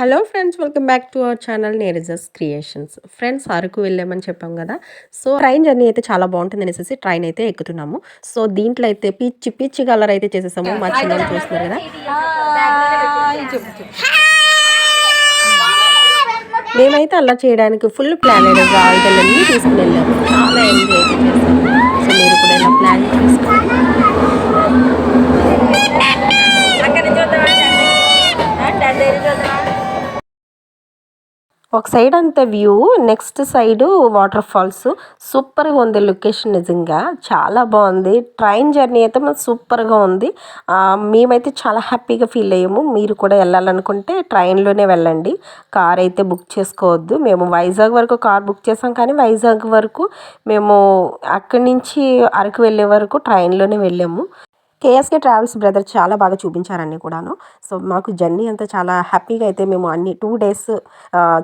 Hello friends welcome back to our channel నేరిజస్ creations. Friends Araku వెళ్ళామని చెప్పాం కదా. సో ట్రైన్ జర్నీ అయితే చాలా బాగుంటుంది అనేసి ట్రైన్ అయితే ఎక్కుతున్నాము. సో దీంట్లో అయితే పిచ్చి పిచ్చి కలర్ అయితే చేసేసాము. మా చిన్న చూస్తున్నారు కదా. మేమైతే అలా చేయడానికి ఫుల్ ప్లాన్ అయిన తీసుకుని వెళ్ళాము. చాలా ఒక సైడ్ అంతా view next side water falls సూపర్గా ఉంది లొకేషన్ నిజంగా. చాలా బాగుంది. ట్రైన్ జర్నీ అయితే మనకు సూపర్గా ఉంది. మేమైతే చాలా హ్యాపీగా ఫీల్ అయ్యాము. మీరు కూడా వెళ్ళాలనుకుంటే ట్రైన్లోనే వెళ్ళండి. కార్ అయితే బుక్ చేసుకోవద్దు. మేము వైజాగ్ వరకు కార్ బుక్ చేసాం కానీ వైజాగ్ వరకు మేము అక్కడి నుంచి అరకు వెళ్ళే వరకు ట్రైన్లోనే వెళ్ళాము. కేఎస్కే ట్రావెల్స్ బ్రదర్ చాలా బాగా చూపించారని కూడాను. సో మాకు జర్నీ అంతా చాలా హ్యాపీగా అయితే మేము అన్ని టూ డేస్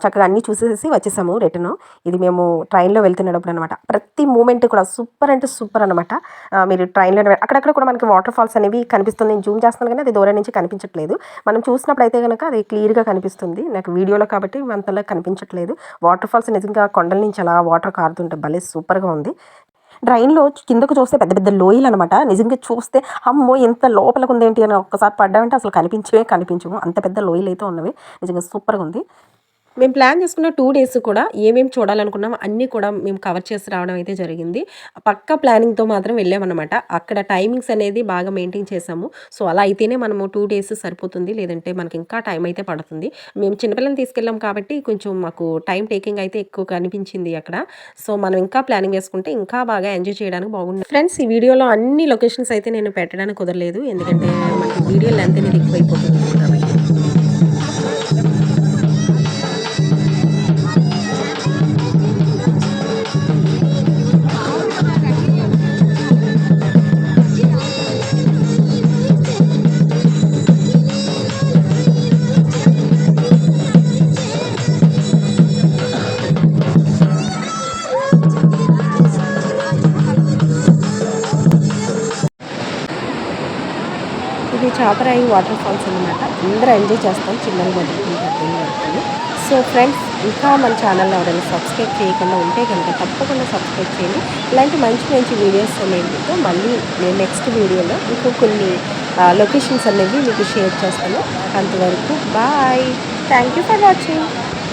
చక్కగా అన్నీ చూసేసి వచ్చేసాము రిటర్న్. ఇది మేము ట్రైన్లో వెళ్తున్నప్పుడు అనమాట ప్రతి మూమెంట్ కూడా సూపర్ అంటే సూపర్ అనమాట మీరు ట్రైన్లో అక్కడక్కడ కూడా మనకి వాటర్ ఫాల్స్ అనేవి కనిపిస్తుంది. నేను జూమ్ చేస్తున్నాను కానీ అది దూరం నుంచి కనిపించట్లేదు. మనం చూసినప్పుడు అయితే కనుక అది క్లియర్గా కనిపిస్తుంది. నాకు వీడియోలో కాబట్టి అంతలా కనిపించట్లేదు. వాటర్ ఫాల్స్ నిజంగా కొండల నుంచి అలా వాటర్ కారుతుంటే భలే సూపర్గా ఉంది. ట్రైన్లో కిందకు చూస్తే పెద్ద పెద్ద లోయలు అనమాట నిజంగా చూస్తే అమ్మో ఎంత లోపలకు ఉంది ఏంటి అని ఒక్కసారి పడ్డామంటే అసలు కనిపించవే కనిపించవు. అంత పెద్ద లోయలు అయితే ఉన్నవి. నిజంగా సూపర్గా ఉంది. మేము ప్లాన్ చేసుకున్న టూ డేస్ కూడా ఏమేమి చూడాలనుకున్నాం అన్నీ కూడా మేము కవర్ చేసి రావడం అయితే జరిగింది. పక్క ప్లానింగ్తో మాత్రం వెళ్ళామన్నమాట. అక్కడ టైమింగ్స్ అనేది బాగా మెయింటైన్ చేసాము సో అలా అయితేనే మనము టూ డేస్ సరిపోతుంది. లేదంటే మనకి ఇంకా టైం అయితే పడుతుంది. మేము చిన్నపిల్లల్ని తీసుకెళ్ళాం కాబట్టి కొంచెం మాకు టైం టేకింగ్ అయితే ఎక్కువ కనిపించింది అక్కడ. సో మనం ఇంకా ప్లానింగ్ వేసుకుంటే ఇంకా బాగా ఎంజాయ్ చేయడానికి బాగుంది ఫ్రెండ్స్ ఈ వీడియోలో అన్ని లొకేషన్స్ అయితే నేను పెట్టడానికి కుదరలేదు. ఎందుకంటే మనకి వీడియో లెంత్ అనేది ఎక్కువైపోతుంది. ఇది చాపరాయి వాటర్ ఫాల్స్ అనమాట అందరూ ఎంజాయ్ చేస్తాం చిన్నలు మొదలుకుని పెద్దలు సో ఫ్రెండ్స్ ఇంకా మన ఛానల్లో ఎవరైనా సబ్స్క్రైబ్ చేయకుండా ఉంటే కనుక తప్పకుండా సబ్స్క్రైబ్ చేయండి. ఇలాంటి మంచి మంచి వీడియోస్ అనేవితో మళ్ళీ నేను నెక్స్ట్ వీడియోలో ఇంకో కొన్ని లొకేషన్స్ అనేవి మీకు షేర్ చేస్తాను. అంతవరకు bye thank you for watching